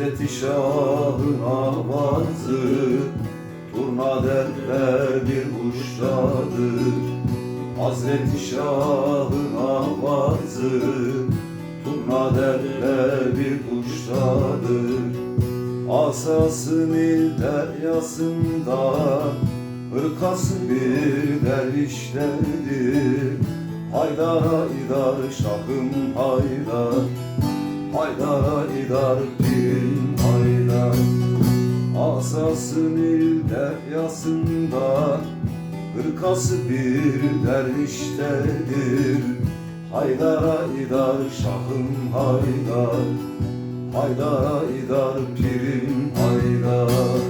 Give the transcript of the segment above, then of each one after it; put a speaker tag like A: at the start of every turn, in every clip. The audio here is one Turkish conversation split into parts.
A: Hazreti Şah'ın avazı Turna derler bir kuşadır Hazreti Şah'ın avazı Turna derler bir kuşadır Asası Nil deryasında Hırkası bir dervişlerdir. Haydara idar şahım haydar Haydara idar pirim haydar Asası Nil deryasında Hırkası bir derviştedir. Haydara idar şahım haydar. Haydara idar pirim haydar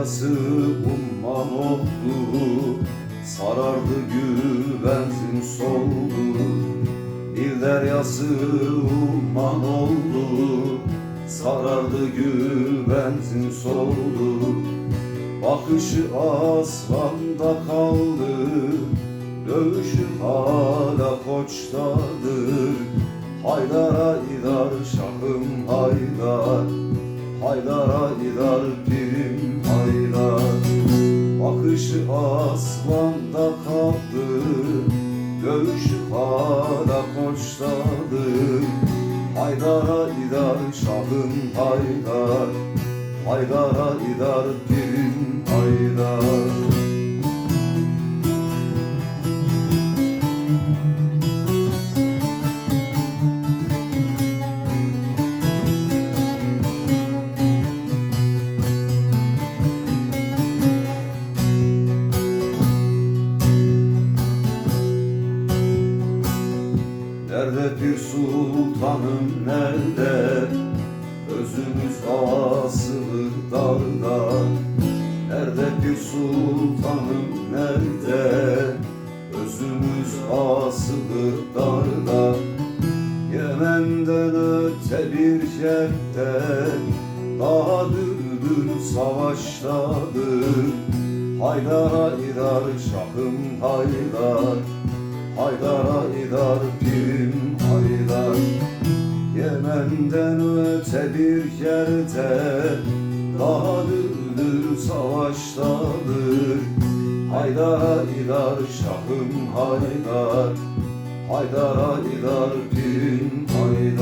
A: Bir deryası umman oldu. Sarardı gül benzin soldu. Bir deryası umman oldu. Sarardı gül benzin soldu. Bakışı asfanda kaldı. Dövüşü hala koçtadır. Haydara idar şahım haydar. Haydara idar haydar Bakışı asmanda kaldı Dövüşü hala koçtadır Haydara idar şahım haydar Haydara idar pirim haydar sultanım nerede? Özümüz asılı dağda Nerede bir sultanım nerede? Özümüz asılı dağda Yemen'den öte bir yerde Daha dürdür savaştadır Haydara idar şahım haydar. Haydara idar pirim haydar Yemen'den öte bir yerde Daha dürdür savaştadır Haydara idar şahım haydar. Haydara idar pirim haydar